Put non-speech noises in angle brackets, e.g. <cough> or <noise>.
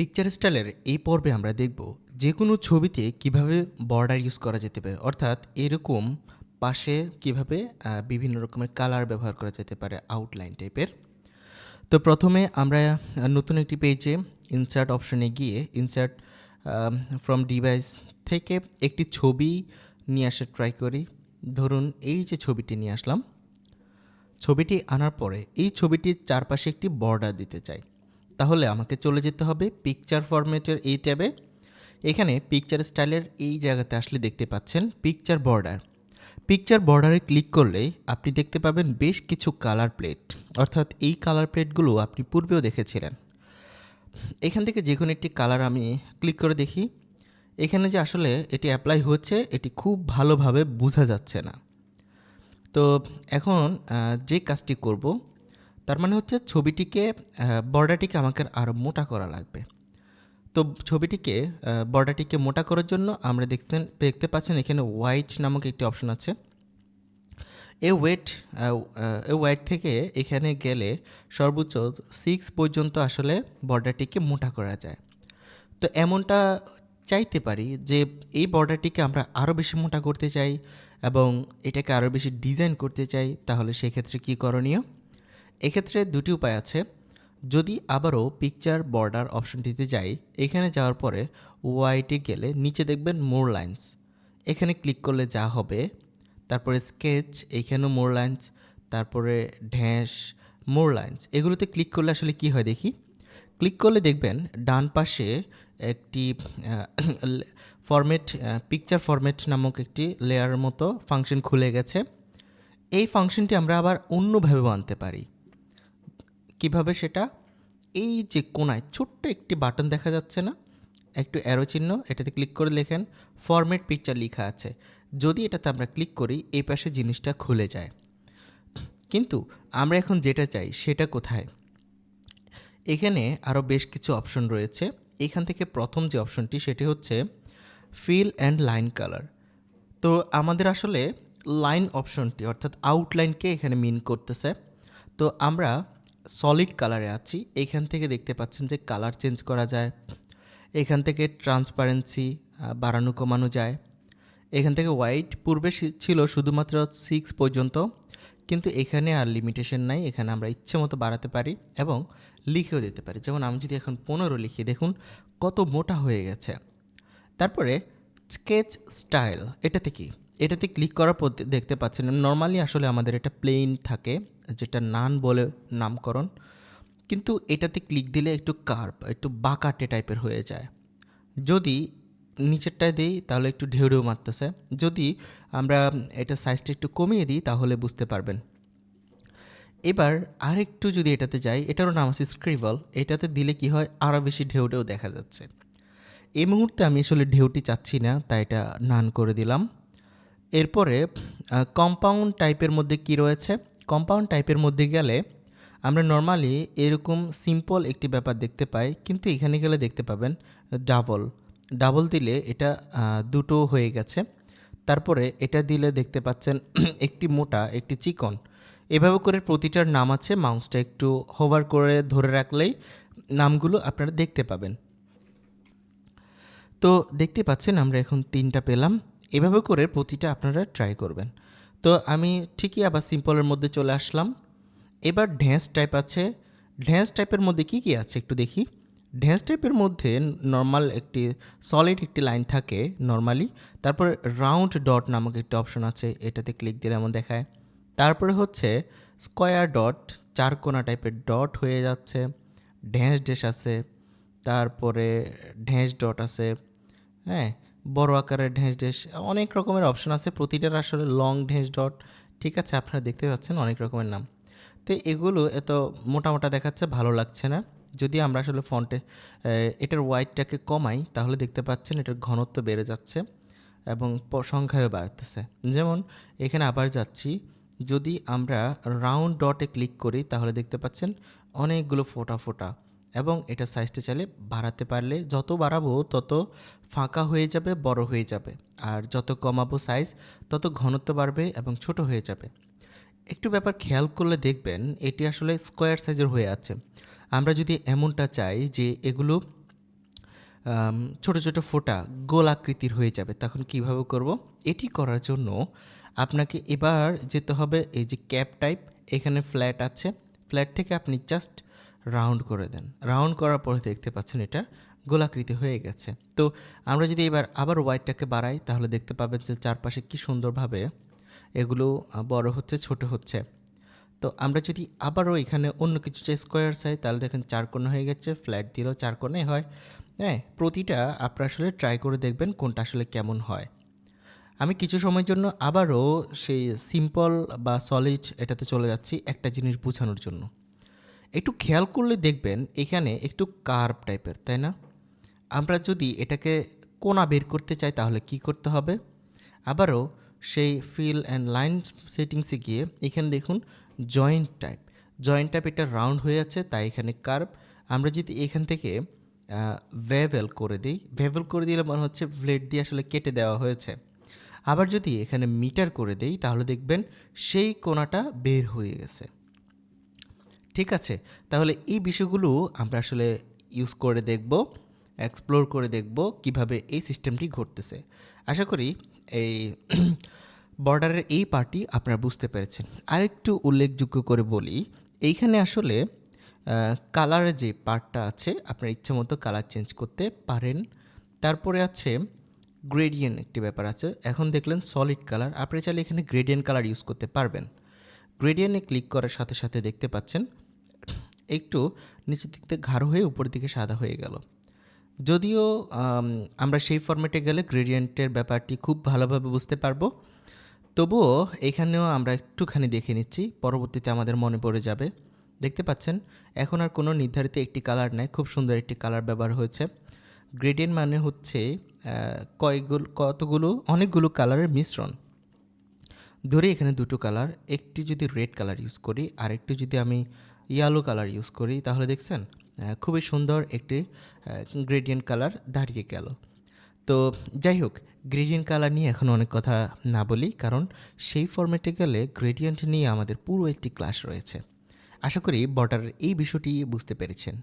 Picture স্টাইলের এই পর্বে আমরা দেখব যে কোনো ছবিতে কীভাবে বর্ডার ইউজ করা যেতে পারে, অর্থাৎ এরকম পাশে কীভাবে বিভিন্ন রকমের কালার ব্যবহার করা যেতে পারে আউটলাইন টাইপের তো প্রথমে আমরা নতুন একটি পেজে ইনসার্ট অপশনে গিয়ে ইনসার্ট ফ্রম ডিভাইস থেকে একটি ছবি নিয়ে আসার ট্রাই করি। ধরুন এই যে ছবিটি নিয়ে আসলাম। ছবিটি আনার পরে এই ছবিটির চারপাশে একটি বর্ডার দিতে চাই। তাহলে আমাকে চলে যেতে হবে পিকচার ফরম্যাটের এই ট্যাবে। এখানে পিকচার স্টাইলের এই জায়গাতে আসলে দেখতে পাচ্ছেন পিকচার বর্ডার পিকচার বর্ডারে ক্লিক করলেই আপনি দেখতে পাবেন বেশ কিছু কালার প্লেট অর্থাৎ এই কালার প্লেটগুলো আপনি পূর্বেও দেখেছিলেন। এখান থেকে যে কোনো একটি কালার আমি ক্লিক করে দেখি। এখানে যে আসলে এটি অ্যাপ্লাই হচ্ছে, এটি খুব ভালোভাবে বোঝা যাচ্ছে না। তো এখন যে কাজটি করব তার মানে হচ্ছে ছবিটিকে বর্ডারটিকে আমাকে আরও মোটা করা লাগবে। তো ছবিটিকে বর্ডারটিকে মোটা করার জন্য আমরা দেখতে দেখতে পাচ্ছেন এখানে হোয়াইট নামক একটি অপশন আছে। এ ওয়েট এ ওয়াইট থেকে এখানে গেলে সর্বোচ্চ সিক্স পর্যন্ত আসলে বর্ডারটিকে মোটা করা যায়। তো এমনটা চাইতে পারি যে এই বর্ডারটিকে আমরা আরও বেশি মোটা করতে চাই এবং এটাকে আরও বেশি ডিজাইন করতে চাই, তাহলে সেক্ষেত্রে কী করণীয়? এক্ষেত্রে দুটি উপায় আছে। যদি আবারও পিকচার বর্ডার অপশনটিতে যাই, এখানে যাওয়ার পরে ওয়াইটে গেলে নিচে দেখবেন মোর লাইন্স এখানে ক্লিক করলে যা হবে, তারপরে স্কেচ এইখানেও মোর লাইন্স তারপরে ঢ্যাঁস মোর লাইন্স এগুলোতে ক্লিক করলে আসলে কি হয় দেখি? ক্লিক করলে দেখবেন ডান পাশে একটি ফরম্যাট পিকচার ফরম্যাট নামক একটি লেয়ারের মতো ফাংশন খুলে গেছে। এই ফাংশনটি আমরা আবার অন্যভাবেও আনতে পারি। কীভাবে সেটা? এই যে কোনায় ছোট্ট একটি বাটন দেখা যাচ্ছে না? একটু অ্যারো চিহ্ন, এটাতে ক্লিক করে লেখেন ফরম্যাট পিকচার লেখা আছে। যদি এটাতে আমরা ক্লিক করি, এই পাশে জিনিসটা খুলে যায়। কিন্তু আমরা এখন যেটা চাই, সেটা কোথায়? এখানে আরও বেশ কিছু অপশন রয়েছে। এখান থেকে প্রথম যে অপশনটি সেটি হচ্ছে ফিল অ্যান্ড লাইন কালার তো আমাদের আসলে লাইন অপশনটি অর্থাৎ আউটলাইনকে এখানে মিন করতেছে। তো আমরা সলিড কালারে আছি। এখান থেকে দেখতে পাচ্ছেন যে কালার চেঞ্জ করা যায়। এখান থেকে ট্রান্সপারেন্সি বাড়ানো, কমানো যায়। এখান থেকে হোয়াইট পূর্বে ছিল শুধুমাত্র সিক্স পর্যন্ত। কিন্তু এখানে আর লিমিটেশন নাই। এখানে আমরা ইচ্ছে মতো বাড়াতে পারি এবং লিখেও দিতে পারি। যেমন আমি যদি এখন পনেরো লিখি, দেখুন কত মোটা হয়ে গেছে। তারপরে স্কেচ স্টাইল এটাতে কি? এটাতে ক্লিক করার পর দেখতে পাচ্ছেন নর্মালি আসলে আমাদের এটা প্লেন থাকে। যেটা নান বলে নামকরণ, কিন্তু এটাতে ক্লিক দিলে একটু কার্ভ একটু বাঁকাটে টাইপের হয়ে যায়। যদি নিচেরটায় দিই, তাহলে একটু ঢেউ ঢেউ মারতেছে। যদি আমরা এটা সাইজটা একটু কমিয়ে দিই, তাহলে বুঝতে পারবেন। এবার আরেকটু যদি এটাতে যাই, এটারও নাম আছে স্ক্রিবল এটাতে দিলে কি হয় আরও বেশি ঢেউ ঢেউ দেখা যাচ্ছে। এই মুহূর্তে আমি আসলে ঢেউটি চাচ্ছি না, তাই এটা নান করে দিলাম। এরপরে কম্পাউন্ড টাইপের মধ্যে কি রয়েছে? কম্পাউন্ড টাইপের মধ্যে গেলে আমরা নর্মালি এরকম সিম্পল একটি ব্যাপার দেখতে পাই, কিন্তু এখানে গেলে দেখতে পাবেন ডাবল ডাবল দিলে এটা দুটো হয়ে গেছে। তারপরে এটা দিলে দেখতে পাচ্ছেন <clears throat> একটি মোটা, একটি চিকন। এভাবে করে প্রতিটার নাম আছে মাউসটা একটু হোভার করে ধরে রাখলেই নামগুলো আপনারা দেখতে পাবেন। তো দেখতে পাচ্ছেন আমরা এখন তিনটা পেলাম। এভাবে করে প্রতিটা আপনারা ট্রাই করবেন। তো আমি ঠিকই আবার সিম্পলের মধ্যে চলে আসলাম। এবার ঢ্যাঁস টাইপ আছে। ঢ্যাঁস টাইপের মধ্যে কি কি আছে একটু দেখি? ঢ্যাঁস টাইপের মধ্যে নর্মাল একটি সলিড একটি লাইন থাকে নর্মালি তারপর রাউন্ড ডট নামক একটি অপশন আছে, এটাতে ক্লিক দিলে এমন দেখায়। তারপরে হচ্ছে স্কোয়ার ডট চারকোনা টাইপের ডট হয়ে যাচ্ছে। ঢ্যাঁস ড্যাশ আছে। তারপরে ঢ্যাঁস ডট আছে। হ্যাঁ বড় আকারের ঢেঁস ঢেঁস, অনেক রকমের অপশন আছে। প্রতিটার আসলে লং ঢেঁস ডট ঠিক আছে, আপনারা দেখতে পাচ্ছেন অনেক রকমের নাম। তো এগুলো এত মোটা মোটা দেখাচ্ছে, ভালো লাগছে না। যদি আমরা আসলে ফন্টে এটার ওয়াইটটাকে কমাই, তাহলে দেখতে পাচ্ছেন এটার ঘনত্ব বেড়ে যাচ্ছে এবং সংখ্যায়ও বাড়তেছে। যেমন, এখানে আবার যাচ্ছি। যদি আমরা রাউন্ড ডটে ক্লিক করি, তাহলে দেখতে পাচ্ছেন অনেকগুলো ফোটা ফোটা। এবং এটা সাইজটা চাইলে বাড়াতে পারলে যত বাড়াবো তত ফাঁকা হয়ে যাবে, বড় হয়ে যাবে। আর যত কমাবো সাইজ তত ঘনত্ব বাড়বে এবং ছোট হয়ে যাবে। একটু ব্যাপার খেয়াল করলে দেখবেন, এটি আসলে স্কোয়ার সাইজের হয়ে আছে। আমরা যদি এমনটা চাই যে এগুলো ছোট ছোট ফোঁটা গোলাকৃতির হয়ে যাবে, তখন কীভাবে করব? এটি করার জন্য আপনাকে এবার যেতে হবে এই যে ক্যাপ টাইপ এখানে ফ্ল্যাট আছে। ফ্ল্যাট থেকে আপনি জাস্ট রাউন্ড করে দেন। রাউন্ড করার পরে দেখতে পাচ্ছেন এটা গোলাকৃতি হয়ে গেছে। তো আমরা যদি এবার আবার হোয়াইটটাকে বাড়াই, তাহলে দেখতে পাবেন যে চারপাশে কি সুন্দরভাবে এগুলো বড় হচ্ছে, ছোট হচ্ছে। তো আমরা যদি আবারও এখানে অন্য কিছু স্কোয়ার চাই তাহলে দেখেন চার কোণা হয়ে গেছে ফ্ল্যাট দিলেও চার কোণাই হয়। হ্যাঁ প্রতিটা আপনারা আসলে ট্রাই করে দেখবেন কোনটা আসলে কেমন হয়। আমি কিছু সময়ের জন্য আবারও সেই সিম্পল বা সলিড এটাতে চলে যাচ্ছি একটা জিনিস বোঝানোর জন্য। একটু খেয়াল করলে দেখবেন এখানে একটু কার্ভ টাইপের তাই না? আমরা যদি এটাকে কোনা বের করতে চাই তাহলে কি করতে হবে? আবারও সেই ফিল অ্যান্ড লাইন সেটিংসে গিয়ে এখানে দেখুন জয়েন্ট টাইপ জয়েন্ট টাইপ এটা রাউন্ড হয়ে আছে তাই এখানে কার্ভ আমরা যদি এখান থেকে ভেভেল করে দিই ভেভেল করে দিলে মনে হচ্ছে ব্লেড দিয়ে আসলে কেটে দেওয়া হয়েছে। আবার যদি এখানে মিটার করে দেই, তাহলে দেখবেন সেই কোণাটা বের হয়ে গেছে। ঠিক আছে? তাহলে এই বিষয়গুলো আমরা আসলে ইউজ করে দেখব এক্সপ্লোর করে দেখব কীভাবে এই সিস্টেমটি ঘটতেছে। আশা করি এই <clears throat> বর্ডারের এই পার্টি আপনারা বুঝতে পেরেছেন। আরেকটু উল্লেখযোগ্য করে বলি, এইখানে আসলে কালারের যে পার্টটা আছে, আপনার ইচ্ছে মতো কালার চেঞ্জ করতে পারেন। তারপরে আছে গ্রেডিয়েন্ট একটি ব্যাপার আছে। এখন দেখলেন সলিড কালার আপনি চাইলে এখানে গ্রেডিয়েন্ট কালার ইউজ করতে পারবেন। গ্রেডিয়েন্টে ক্লিক করার সাথে সাথে দেখতে পাচ্ছেন একটু নিচের দিক থেকে গাঢ় হয়ে উপরের দিকে সাদা হয়ে গেল। যদিও আম, আমরা সেই ফরম্যাটে গেলে গ্রেডিয়েন্টের ব্যাপারটি খুব ভালোভাবে বুঝতে পারব। তবুও এখানেও আমরা একটুখানি দেখে নিচ্ছি পরবর্তীতে আমাদের মনে পড়ে যাবে। দেখতে পাচ্ছেন এখন আর কোনো নির্ধারিত একটি কালার নেই। খুব সুন্দর একটি কালার ব্যবহার হয়েছে। গ্রেডিয়েন্ট মানে হচ্ছে কয়েকগুলো কতগুলো অনেকগুলো কালারের মিশ্রণ। ধরে এখানে দুটো কালার একটি যদি রেড কালার ইউজ করি আর একটি যদি আমি ইয়েলো কালার ইউজ করি, তাহলে দেখছেন খুবই সুন্দর একটি গ্রেডিয়েন্ট কালার দাঁড়িয়ে গেল। তো যাই হোক গ্রেডিয়েন্ট কালার নিয়ে এখন অনেক কথা না বলি, কারণ সেই ফরম্যাটে গেলে গ্রেডিয়েন্ট নিয়ে আমাদের পুরো একটি ক্লাস রয়েছে। আশা করি বর্ডারের এই বিষয়টি বুঝতে পেরেছেন।